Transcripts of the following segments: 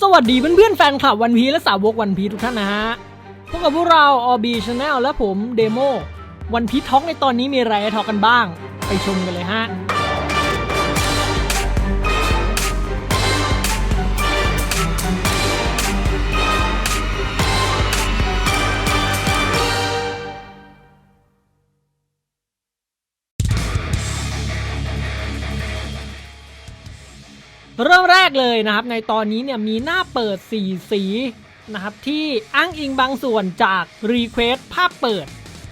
สวัสดีเพื่อนๆแฟนคลับวันพีและสาวกวันพีทุกท่านนะฮะ พบกับพวกเราออบีชาแนลและผมเดโมวันพีท็อกในตอนนี้มีอะไรให้ทอกกันบ้าง ไปชมกันเลยฮะ เริ่มแรกเลยนะครับในตอนนี้เนี่ยมีหน้าเปิด 4 สีนะครับที่อ้างอิงบางส่วนจากรีเควสภาพเปิด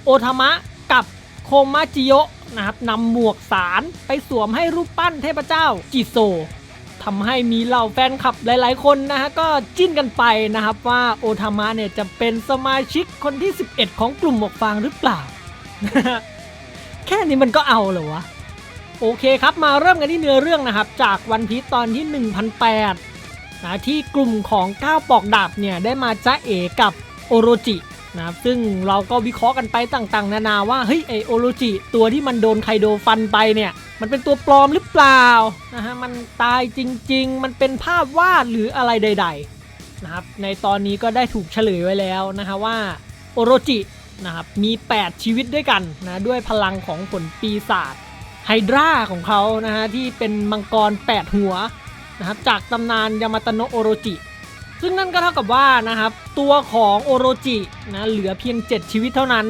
โอทามะกับโคมาจิโยะนะครับนำหมวกสารไปสวมให้รูปปั้นเทพเจ้าจิโซทำให้มีเหล่าแฟนคลับหลายๆ คนนะฮะก็จิ้นกันไปนะครับว่าโอทามะเนี่ยจะเป็นสมาชิกคนที่ 11 ของกลุ่มหมวกฟางหรือเปล่า แค่นี้มันก็เอาเหรอวะ โอเคครับมาเริ่มกันที่เนื้อเรื่องนะครับ จากวันพีชตอนที่ 1008นะที่กลุ่มของก้าวปอกดาบเนี่ยได้มาจ้าเอกับโอโรจินะครับซึ่งเราก็วิเคราะห์กันไปต่างๆ นานาว่าเฮ้ยไอโอโรจิตัวที่มันโดนไคโดฟันไปเนี่ยมันเป็นตัวปลอมหรือเปล่านะฮะมันตายจริง ๆ มันเป็นภาพวาดหรืออะไรใด ๆนะครับในตอนนี้ก็ได้ถูกเฉลยไว้แล้วนะฮะว่าโอโรจินะครับมี 8 ชีวิตด้วยกันนะด้วยพลังของผลปีศาจ ไฮดราของเขานะฮะที่เป็นมังกร 8 หัวนะครับจากตำนานยามาตโนโอโรจิ ซึ่งนั่นก็เท่ากับว่านะครับตัวของโอโรจินะเหลือเพียง 7 ชีวิตเท่านั้น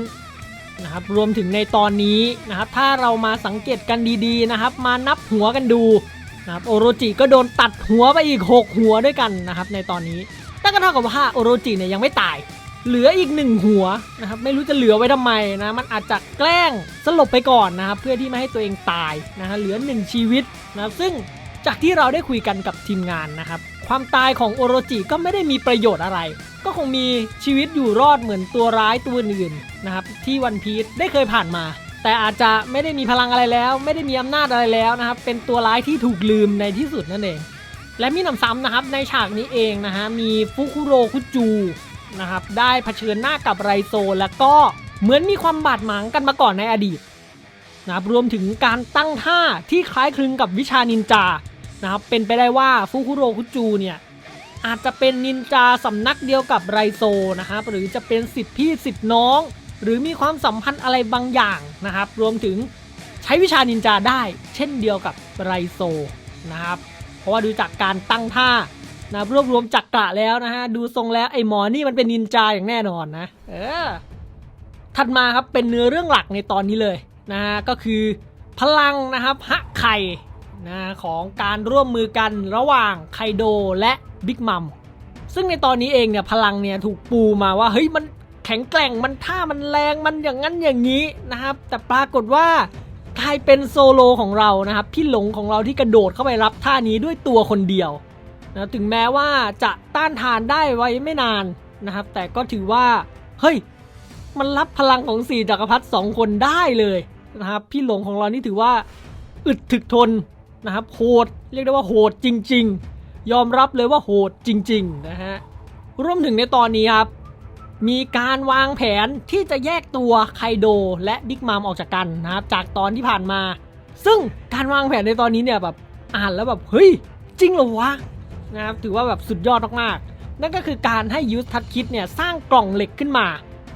นะครับรวมถึงในตอนนี้นะครับถ้าเรามาสังเกตกันดีๆนะครับ มานับหัวกันดูนะครับโอโรจิก็โดนตัดหัวไปอีก 6 หัวด้วยกันนะครับในตอนนี้นั่นก็เท่ากับว่าโอโรจิเนี่ยยังไม่ตาย เหลืออีกหนึ่งหัวนะครับไม่รู้จะเหลือไว้ทำไมนะมันอาจจะแกล้งสลบไปก่อนนะครับเพื่อที่ไม่ให้ตัวเองตายนะฮะเหลือหนึ่งชีวิตนะครับซึ่งจากที่เราได้คุยกันกับทีมงานนะครับความตายของโอโรจิก็ไม่ได้มีประโยชน์อะไร ก็คงมีชีวิตอยู่รอดเหมือนตัวร้ายตัวอื่นนะครับที่วันพีชได้เคยผ่านมา แต่อาจจะไม่ได้มีพลังอะไรแล้ว ไม่ได้มีอำนาจอะไรแล้วนะครับเป็นตัวร้ายที่ถูกลืมในที่สุดนั่นเองและมีหนำซ้ำนะครับในฉากนี้เองนะฮะมีฟุคุโรคุจู นะครับ ได้เผชิญหน้ากับไรโซ แล้วก็เหมือนมีความบาดหมางกันมาก่อนในอดีตนะครับรวมถึงการตั้งท่าที่คล้ายคลึงกับวิชานินจานะครับเป็นไปได้ว่าฟุคุโรคุจูเนี่ยอาจจะเป็นนินจาสำนักเดียวกับไรโซนะครับหรือจะเป็นสิทธิพี่สิทธิน้อง หรือมีความสัมพันธ์อะไรบางอย่างนะครับ รวมถึงใช้วิชานินจาได้ เช่นเดียวกับไรโซนะครับเพราะว่าดูจากการตั้งท่า นะรวบรวมจักระแล้วนะฮะ ดูทรงแล้วไอ้หมอนี่มันเป็นนินจาอย่างแน่นอนนะ เออ ถัดมาครับเป็นเนื้อเรื่องหลักในตอนนี้เลยนะฮะ ก็คือพลังนะครับฮะไข่นะของการร่วมมือกันระหว่างไคโดและบิ๊กมัมซึ่งในตอนนี้เองเนี่ยพลังเนี่ยถูกปูมาว่าเฮ้ยมันแข็งแกร่งมันท่ามันแรงมันอย่างนั้นอย่างนี้นะครับ แต่ปรากฏว่ากลายเป็นโซโลของเรานะครับพี่หลงของเราที่กระโดดเข้าไปรับท่านี้ด้วยตัวคนเดียว นะถึงแม้ว่าจะต้านทานได้ไว้ไม่นานนะครับ แต่ก็ถือว่า เฮ้ย มันรับพลังของสี่จักรพรรดิสองคนได้เลยนะครับ พี่หลงของเรานี่ถือว่าอึดถึกทนนะครับโหดเรียกได้ว่าโหดจริง ๆ ยอมรับเลยว่าโหดจริง ๆ นะฮะรวมถึงในตอนนี้ครับ มีการวางแผนที่จะแยกตัวไคโดและบิ๊กมัมออกจากกันนะครับจากตอนที่ผ่านมา ซึ่งการวางแผนในตอนนี้เนี่ยแบบอ่านแล้วแบบเฮ้ยจริงเหรอวะ นะครับถือว่าแบบสุดยอดมากๆ นั่นก็คือการให้ยูสทัดคิดเนี่ยสร้างกล่องเหล็กขึ้นมา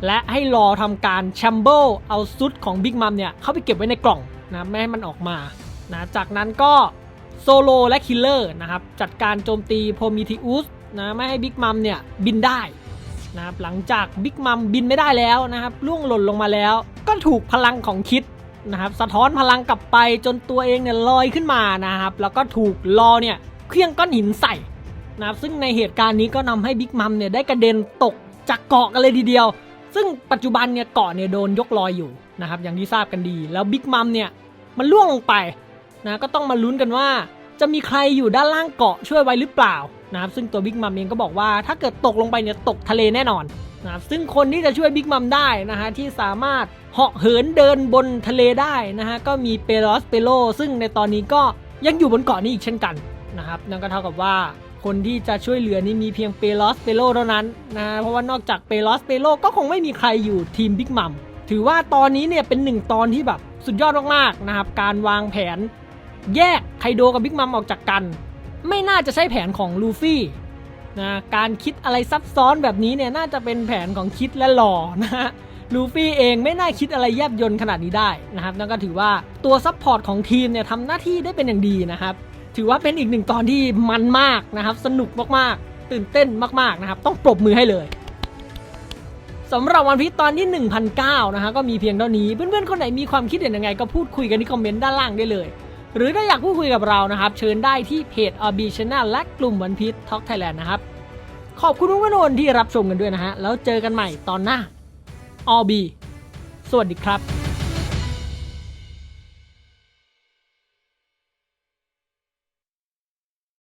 และให้รอทำการแชมเบิลเอาซุดของบิ๊กมัมเนี่ยเข้าไปเก็บไว้ในกล่องนะไม่ให้มันออกมานะจากนั้นก็โซโลและคิลเลอร์นะครับจัดการโจมตีโพมิทิอุสนะไม่ให้บิ๊กมัมเนี่ยบินได้นะครับหลังจากบิ๊กมัมบินไม่ได้แล้วนะครับล่วงหล่นลงมาแล้ว ก็ถูกพลังของคิดนะครับสะท้อนพลังกลับไปจนตัวเองเนี่ยลอยขึ้นมานะครับแล้วก็ถูกลอเนี่ย เครื่องก้อนหินใส่นะครับซึ่งในเหตุการณ์นี้ก็นำให้บิ๊กมัมเนี่ยได้กระเด็นตกจากเกาะกันเลยทีเดียว ซึ่งปัจจุบันเนี่ยเกาะเนี่ยโดนยกลอยอยู่นะครับอย่างที่ทราบกันดี แล้วบิ๊กมัมเนี่ยมันล่วงลงไปนะก็ต้องมาลุ้นกันว่าจะมีใครอยู่ด้านล่างเกาะช่วยไว้หรือเปล่านะครับซึ่งตัวบิ๊กมัมเองก็บอกว่าถ้าเกิดตกลงไปเนี่ยตกทะเลแน่นอนนะครับซึ่งคนที่จะช่วยบิ๊กมัมได้นะฮะที่สามารถเหาะเหินเดินบนทะเลได้นะฮะก็มีเปโรสเปโลซึ่งในตอนนี้ก็ยังอยู่บนเกาะนี้อีกเช่นกัน นะครับนั่นก็เท่ากับว่าคนที่จะช่วยเหลือนี่มีเพียงเปโลสเปโลเท่านั้นนะเพราะว่านอกจากเปโลสเปโลก็คงไม่มีใครอยู่ทีมบิ๊กมัมถือว่าตอนนี้เนี่ยเป็นหนึ่งตอนที่แบบสุดยอดมากๆนะครับการวางแผน แยกไคโดกับบิ๊กมัมออกจากกัน ไม่น่าจะใช่แผนของลูฟี่นะการคิดอะไรซับซ้อนแบบนี้เนี่ยน่าจะเป็นแผนของคิดและหล่อนะฮะลูฟี่เองไม่น่าคิดอะไรแยบยนขนาดนี้ได้นะครับนั่นก็ถือว่าตัวซัพพอร์ตของทีมเนี่ยทำหน้าที่ได้เป็นอย่างดีนะครับ ถือว่าเป็นอีกหนึ่งตอนที่มันมากนะครับ สนุกมากๆ ตื่นเต้นมากๆนะครับ ต้องปรบมือให้เลยสำหรับวันพีชตอนที่ 1009 นะฮะก็มีเพียงเท่านี้ เพื่อนๆ คนไหนมีความคิดเห็นยังไง ก็พูดคุยกันที่คอมเมนต์ด้านล่างได้เลย หรือถ้าอยากพูดคุยกับเรานะครับ เชิญได้ที่เพจ RB Channel และกลุ่มวันพีช Talk Thailand นะครับ ขอบคุณทุกคนที่รับชมกันด้วยนะฮะ แล้วเจอกันใหม่ตอนหน้า RB สวัสดีครับ